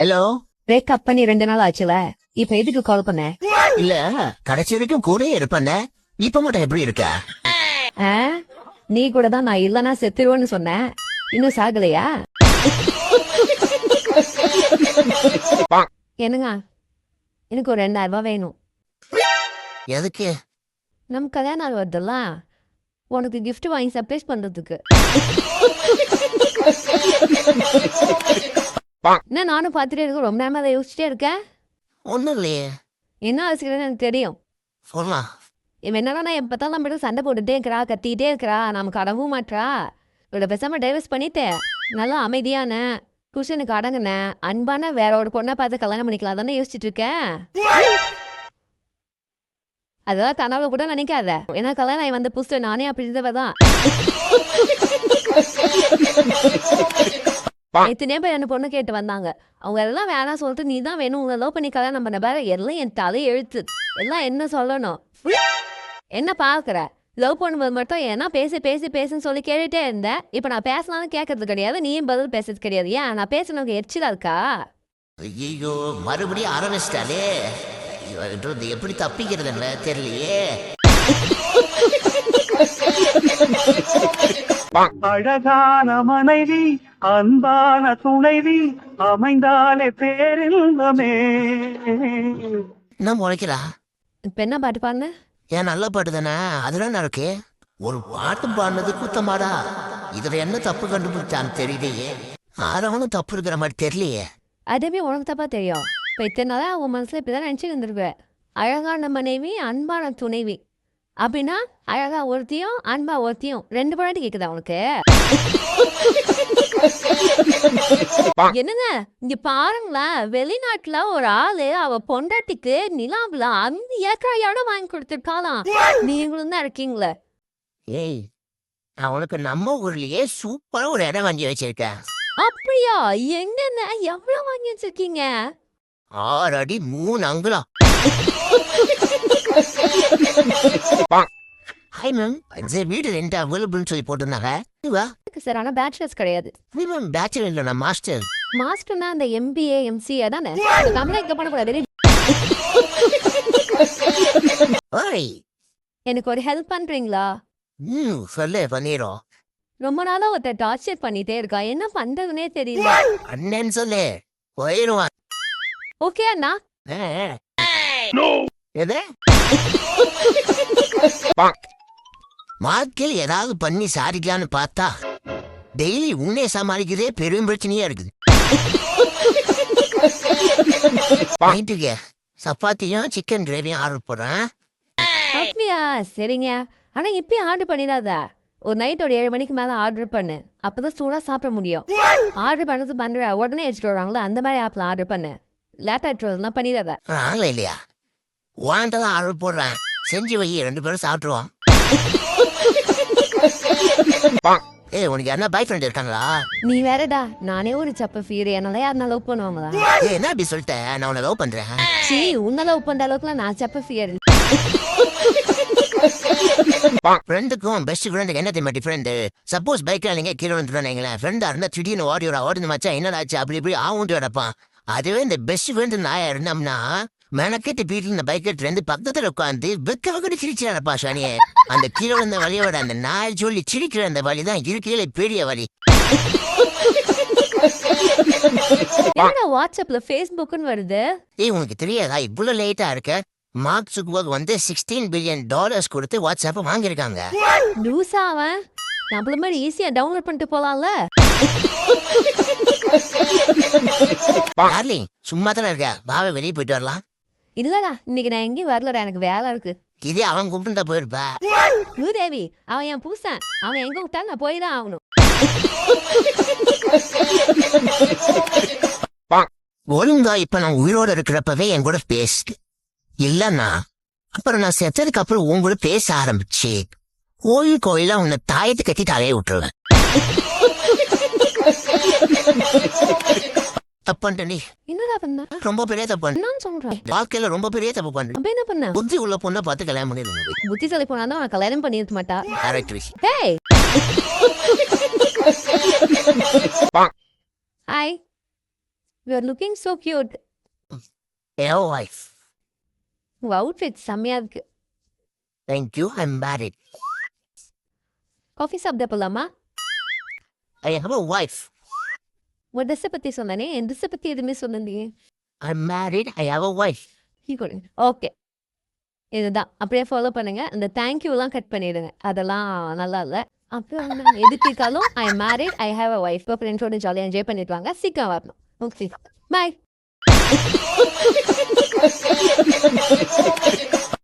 Hello breakup பண்ணி ரெண்டு நாள் ஆச்சுல? இப்ப எதுக்கு கால் பண்ண? இல்ல கடைசி வரைக்கும் கூட இருப்பேன்ன இப்ப மட்டும் எப்படி இருக்க? நீ கூட தான் நான் இல்லனா செத்துருவேன்னு சொன்னேன். இன்னும் சாகலையா? என்னங்க? எனக்கு ஒரு ரெண்டாயிரம் ரூபாய் வேணும். எதுக்கு? நம்ம கல்யாணம் நாள் வருதுல்ல? உனக்கு gift வாங்கி சர்ப்ரைஸ் பண்றதுக்கு. என்ன நானும் பார்த்துட்டே இருக்க ரொம்ப நேரமா அதை யோசிச்சுட்டே இருக்கேன். ஒண்ணும் இல்லையே. என்ன யோசிக்கிறேன்னு எனக்கு தெரியும். சொல்லலாம் இவன் என்னன்னா எப்போ தான் நம்ம சண்டை போட்டுட்டே இருக்கிறா கத்திட்டே இருக்கிறா நமக்கு அடங்கவும் மாட்றா. இவளை பேசாம டைவர்ஸ் பண்ணிட்டு. நல்லா அமைதியான புருஷனுக்கு அடங்குன அன்பான வேற ஒரு பொண்ணை பார்த்து கல்யாணம் பண்ணிக்கலாம் தானே யோசிச்சுட்டு இருக்கேன். அதெல்லாம் கனவுல கூட நினைக்காத. ஏன்னா கல்யாணம் ஆகி வந்த புதுசுல நானே அப்படி இருந்தவ தான் எத்தனையோ பேர் என்ன பொண்ணு கேட்டு வந்தாங்க. அவங்க எல்லாம் வேணாம் சொல்லிட்டு நீ தான் வேணும் உங்களை லவ் பண்ணி கல்யாணம் பண்ண பாரு எல்லாம் என் தலை எழுத்து எல்லாம் என்ன சொல்லணும்? என்ன பார்க்குற? லவ் பண்ணும்போது மட்டும் ஏன்னா பேசி பேசி பேசுன்னு சொல்லி கேட்டுட்டே இருந்தேன். இப்போ நான் பேசலாம்னு கேட்கறது கிடையாது நீயும் பதில் பேசுறது கிடையாது. ஏன்? நான் பேசுனவங்க எரிச்சலா இருக்கா? ஐயோ மறுபடியும் ஆரம்பிச்சிட்டாலே. எப்படி தப்பிக்கிறதுன்னு தெரியலையே. அழகான மனைவி அன்பான துணைவி அமைந்தாலே பேரின்பமே என்ன முளைக்கிறா? இப்போ என்ன பாட்டு பாருங்க ஏன் நல்ல பாட்டு தானே? அதெல்லாம் இருக்கு? ஒரு பாட்டு பாடினது குத்தமாடா. இதுல என்ன தப்பு கண்டுபிடிச்சான்னு தெரியலையே. ஆரவனும் தப்பு இருக்கிற மாதிரி தெரியலையே. அதுவே உனக்கு தப்பா தெரியும். இப்போ இத்தனை நாளாக உன் மனசில் இப்படி தான் நினச்சி இருந்திருப்பேன் அழகான மனைவி அன்பான துணைவி. அப்படின்னா அழகா ஒருத்தியும் அன்பா ஒருத்தியும் ரெண்டு பாட்டு கேக்குதா உனக்கு? என்னங்க இங்க பாருங்களேன் வெளிநாட்டுல ஒரு ஆளு அவ பொண்டாட்டிக்கு நிலாவுல அந்த ஏக்கர் இடம் வாங்கி கொடுத்துருக்காளாம். நீங்களும் தான் இருக்கீங்களே. ஏய் நான் உனக்கு நம்ம ஊர்லயே சூப்பரா ஒரு இடம் வாங்கி வச்சிருக்கேன். அப்படியா? எங்கன்னு எவ்வளவு வாங்கி வச்சிருக்கீங்க? ஆறு அடி மூணு அங்குலம் ஹாய் மேம் இந்த வீடு ரெண்டு அவைலபிள்னு சொல்லி போட்டிருந்தாங்க. வா சார். ஆனா பேச்சுலர்ஸ் கிடையாது. மேம் பேச்சுலர் இல்லை நான் மாஸ்டர் மாஸ்டர்னா அந்த எம்பிஏ எம்சிஏ தானே தமிழ் இங்க பண்ணக்கூடாது ஓய் எனக்கு ஒரு ஹெல்ப் பண்றீங்களா? ம் சொல்லு பண்ணிடுறோம். ரொம்ப நாளா ஒருத்தர் டார்ச்சர் பண்ணிட்டே இருக்கா. என்ன பண்றதுனே தெரியல. அண்ணன் சொல்லு. போயிடுவான் ஓகே அண்ணா. எது? வாழ்க்கையில் ஏதாவது பண்ணி சாதிக்கலான்னு பார்த்தா டெய்லி உன்னே சமாளிக்கிறதே பெரும் பிரச்சனையா இருக்குது. நைட்டுக்கு சப்பாத்தியும் சிக்கன் கிரேவியும் ஆர்டர் போடுறேன். அப்படியா? சரிங்க. ஆனா இப்பயும் ஆர்டர் பண்ணிடாத. ஒரு நைட் ஒரு ஏழு மணிக்கு மேல ஆர்டர் பண்ணு. அப்பதான் சூடா சாப்பிட முடியும். ஆர்டர் பண்ணது பண்ற. உடனே எடுத்துட்டு வராங்களோ அந்த மாதிரி ஆப்ல ஆர்டர் பண்ணு. லேட் ஆயிட்டு பண்ணிடாத. ஆகல இல்லையா? வாண்ட தான் ஆர்டர் போடுறேன். செஞ்சு வை. ரெண்டு பேரும் சாப்பிட்டுருவோம். ஏய் உனக்கு என்ன பாய் ஃப்ரெண்ட் இருக்காங்களா? நீ வேறடா. நானே ஒரு சப்ப ஃபீர் என்னால யாருனா லவ் பண்ணுவாங்களா? ஏய் என்ன அப்படி சொல்லிட்டேன் நான் உன்னை லவ் பண்றேன். சீ உன்ன லவ் பண்ற அளவுக்குலாம் நான் சப்ப ஃபியர் ஃப்ரெண்டுக்கும் பெஸ்ட் ஃப்ரெண்டுக்கு என்ன தெரியுமா டிஃப்ரெண்ட் சப்போஸ் பைக்ல நீங்க கீழே வந்துட்டு ஃப்ரெண்டா இருந்தா திடீர்னு ஓடியோட ஓடுந்து மச்சா என்னடா ஆச்சு? அப்படி இப்படி ஆவுண்டு கிடப்பான். அதுவே இந்த பெஸ்ட் ஃப்ரெண்டு நாயா இருந்தோம்னா மெனக்கெட்டு வீட்டில் இந்த பைக் எடுத்து ரெண்டு பக்கத்துல உட்காந்து வெக்க வகடி சிரிச்சிடப்பா சனியே அந்த கீழே வந்த வழியோட அந்த நாய் சொல்லி சிரிக்கிற அந்த வழி தான் இருக்கையில பெரிய வழி. என்னடா வாட்ஸ்அப்ல ஃபேஸ்புக்னு வருது? ஏய் உனக்கு தெரியாதா? இவ்வளவு லேட்டா இருக்க? மார்க் சுக்வர்க் வந்து சிக்ஸ்டீன் பில்லியன் டாலர்ஸ் கொடுத்து வாட்ஸ்அப்பை வாங்கியிருக்காங்க. லூசா அவன். நம்மள மாதிரி ஈஸியா டவுன்லோட் பண்ணிட்டு போலாம்ல. டார்லிங் சும்மா தானே இருக்க வாவை வெளியே போயிட்டு வரலாம். இல்லடா இன்னைக்கு நான் எங்கேயும் வரலடா எனக்கு வேலை இருக்கு. இதே அவன் கூப்பிட்டு போயிருப்பா. பூதேவி அவன் என் பூசன் அவன் எங்க விட்டாலும் நான் போய் தான் ஆகணும். ஒழுங்கா இப்ப நான் உயிரோட இருக்கிறப்பவே என் கூட பேசு. இல்லன்னா அப்புறம் நான் செத்ததுக்கு அப்புறம் உன் கூட பேச ஆரம்பிச்சு. கோயில் கோயிலா உன்னை தாயத்து கட்டி தலையை விட்டுருவேன். பண்ணிட்டேன் நீ. என்னடா பண்ண? ரொம்ப பெரிய தப்பு பண்ண என்னன்னு சொல்றேன் வாழ்க்கையில ரொம்ப பெரிய தப்பு பண்ண அப்ப என்ன பண்ண? புத்தி உள்ள பொண்ணை பார்த்து கல்யாணம் பண்ணிடுங்க புத்திசாலி போனா தான் அவன் கல்யாணம் பண்ணிருக்க மாட்டா. கரெக்ட் விஷயம் hey hi you are looking so cute N wife உங்கள் அவுட்ஃபிட் செம்மையாக இருக்கு. Thank you I am married coffee சாப்பிட போகலாமா ஐ ஹவ் அ ஒய்ஃப் உங்கள் ட்ரெஸ்ஸை பற்றி சொன்னானே என் ட்ரெஸ்ஸை பற்றி எதுவுமே சொன்னீங்க I married I have a wife okay. இதுதான். அப்படியே ஃபாலோ பண்ணுங்க. அந்த தேங்க்யூலாம் கட் பண்ணிடுங்க. அதெல்லாம் நல்லா இல்லை. அப்புறம் என்ன, எது கேட்காலும் I married I have a wife இப்போ ஃப்ரெண்ட்ஸோட ஜாலியாக என்ஜாய் பண்ணிட்டு வாங்க. சீக்கிரம் வரணும். Okay bye